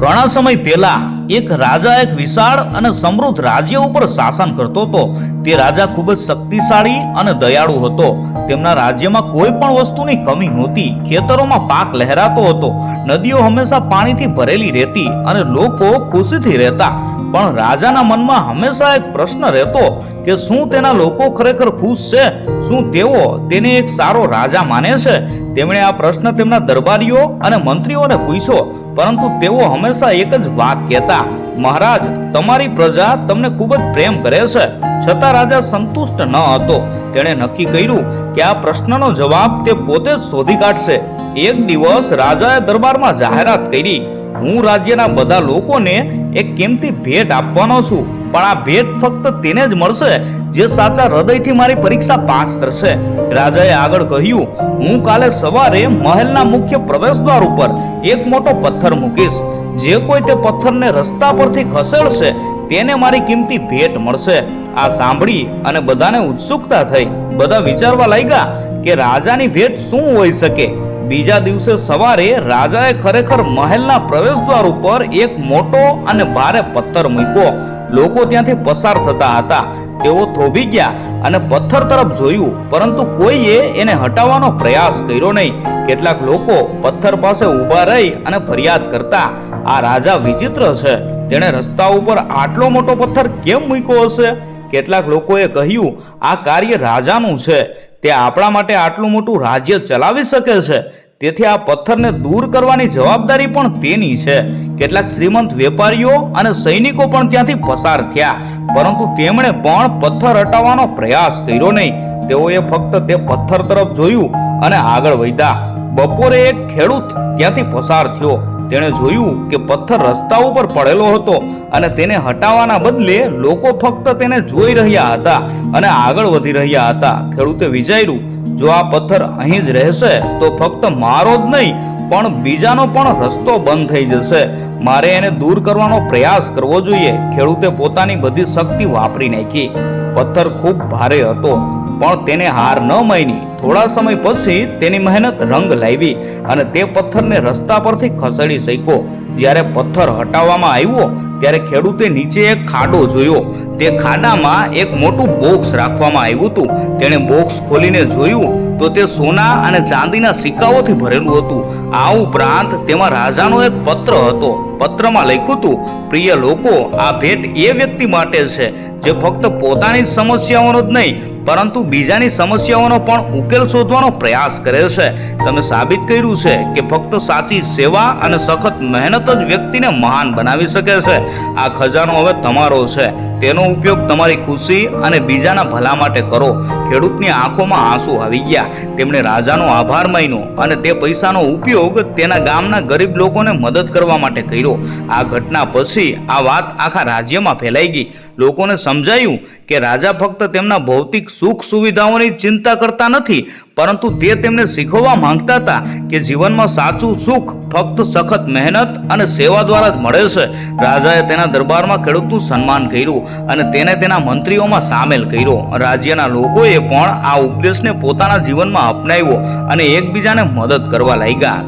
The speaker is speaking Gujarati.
ઘણા સમય પહેલા એક રાજા એક વિશાળ અને સમૃદ્ધ રાજ્ય ઉપર શાસન કરતો હતો. તે રાજા ખૂબ જ શક્તિશાળી અને દયાળુ હતો. તેમના રાજ્યમાં કોઈ પણ વસ્તુની કમી નહોતી. ખેતરોમાં પાક લહેરાતો હતો. નદીઓ હંમેશા પાણીથી ભરેલી રહેતી અને લોકો ખુશીથી રહેતા. પણ રાજાના મનમાં હંમેશા એક પ્રશ્ન રહેતો કે શું તેના લોકો ખરેખર ખુશ છે? શું તેઓ તેને એક સારો રાજા માને છે? તેમણે આ પ્રશ્ન તેમના દરબારીઓ અને મંત્રીઓને પૂછ્યો, પરંતુ તેઓ હંમેશા એક જ વાત કહેતા, મહારાજ, તમારી પ્રજા તમને ખૂબ જ પ્રેમ કરે છે. છતાં રાજા સંતુષ્ટ ન હતો. તેણે નક્કી કર્યું કે આ પ્રશ્નનો જવાબ તે પોતે જ શોધી કાઢશે. એક દિવસ રાજાએ દરબારમાં જાહેરાત કરી, હું રાજ્યના બધા લોકોને એક કિંમતી ભેટ આપવાનો છું. પણ આ ભેટ ફક્ત તેને જ મળશે જે સાચા હૃદયથી મારી પરીક્ષા પાસ કરશે. રાજાએ આગળ કહ્યું, હું કાલે સવારે મહેલના મુખ્ય પ્રવેશદ્વાર ઉપર એક મોટો પથ્થર મૂકીશ. જે કોઈ તે પથ્થરને રસ્તા પરથી ખસેડશે, તેને મારી કિંમતી ભેટ મળશે. આ સાંભળી અને બધાને ઉત્સુકતા થઈ. બધા વિચારવા લાગ્યા કે રાજાની ભેટ શું હોઈ શકે? બીજા દિવસે સવારે રાજાએ ખરેખર મહેલના પ્રવેશદ્વાર ઉપર એક મોટો અને ભારે પથ્થર મૂક્યો. લોકો ત્યાંથી પસાર થતા હતા. તેઓ થોભી ગયા અને પથ્થર તરફ જોયું, પરંતુ કોઈએ એને હટાવવાનો પ્રયાસ કર્યો નહીં. કેટલાક લોકો પથ્થર પાસે ઊભા રહી અને ફરિયાદ કરતા, આ રાજા વિચિત્ર છે. તેણે રસ્તા ઉપર આટલો મોટો પથ્થર કેમ મૂક્યો હશે? કેટલાક લોકોએ કહ્યું, આ કાર્ય રાજાનું છે. તે આપણા માટે આટલું મોટું રાજ્ય ચલાવી શકે છે. તેથી આ પથ્થરને દૂર કરવાની જવાબદારી પણ તેની છે. કેટલાક શ્રીમંત વેપારીઓ અને સૈનિકો પણ ત્યાંથી પસાર થયા. પરંતુ તેમણે પણ પથ્થર હટાવવાનો પ્રયાસ કર્યો નહીં. તેઓએ ફક્ત તે પથ્થર તરફ જોયું અને આગળ વધ્યા. બપોરે એક ખેડૂત ત્યાંથી પસાર થયો. તેણે જોયું કે પથ્થર રસ્તા ઉપર પડેલો હતો અને તેને હટાવવાના બદલે લોકો ફક્ત તેને જોઈ રહ્યા હતા અને આગળ વધી રહ્યા હતા. ખેડૂતે વિચાર્યું જો આ પથ્થર અહીં જ રહેશે, તો ફક્ત મારો જ નહીં, પણ બીજાનો પણ રસ્તો બંધ થઈ જશે. મારે એને દૂર કરવાનો પ્રયાસ કરવો જોઈએ. ખેડૂતે પોતાની બધી શક્તિ વાપરી નાખી. પથ્થર ખૂબ ભારે હતો. પણ તેને હાર ન માની. થોડા સમય પછી તેની મહેનત રંગ લાવી અને તે પથ્થરને રસ્તા પરથી ખસેડી શક્યો. જ્યારે પથ્થર હટાવવામાં આવ્યો, ત્યારે ખેડૂતે નીચે એક ખાડો જોયો. તે ખાડામાં એક મોટું બોક્સ રાખવામાં આવ્યું હતું. તેણે બોક્સ ખોલીને જોયું તો તે સોના અને ચાંદીના સિક્કાઓથી ભરેલું હતું. આ ઉપરાંત તેમાં રાજાનો એક પત્ર હતો. પત્રમાં લખ્યું હતું, પ્રિય લોકો, આ ભેટ એ વ્યક્તિ માટે છે, જે ફક્ત પોતાની જ સમસ્યાઓનો જ નહીં પરંતુ બીજાની સમસ્યાઓનો પણ ઉકેલ શોધવાનો પ્રયાસ કરે છે. તમે સાબિત કર્યું છે કે ફક્ત સાચી સેવા અને સખત મહેનત જ વ્યક્તિને મહાન બનાવી શકે છે. આ ખજાનો હવે તમારો છે. તેનો ઉપયોગ તમારી ખુશી અને બીજાના ભલા માટે કરો. ખેડૂતની આંખોમાં આંસુ આવી ગયા. તેમણે રાજાનો આભાર માન્યો અને તે પૈસાનો ઉપયોગ તેના ગામના ગરીબ લોકોને મદદ કરવા માટે કર્યો. આ ઘટના પછી આ વાત આખા રાજ્યમાં ફેલાઈ ગઈ. લોકોને સમજાયું કે રાજા ફક્ત તેમના ભૌતિક સુખ સુવિધાઓની ચિંતા કરતા નથી, પરંતુ તે તેમને શીખવવા માંગતા હતા કે જીવનમાં સાચું સુખ, ફક્ત સખત મહેનત અને સેવા દ્વારા જ મળે છે. રાજાએ તેના દરબારમાં ખેડૂતનું સન્માન કર્યું અને તેને તેના મંત્રીઓમાં સામેલ કર્યો. રાજ્યના લોકોએ પણ આ ઉપદેશને પોતાના જીવનમાં અપનાવ્યો અને એકબીજાને મદદ કરવા લાગ્યા.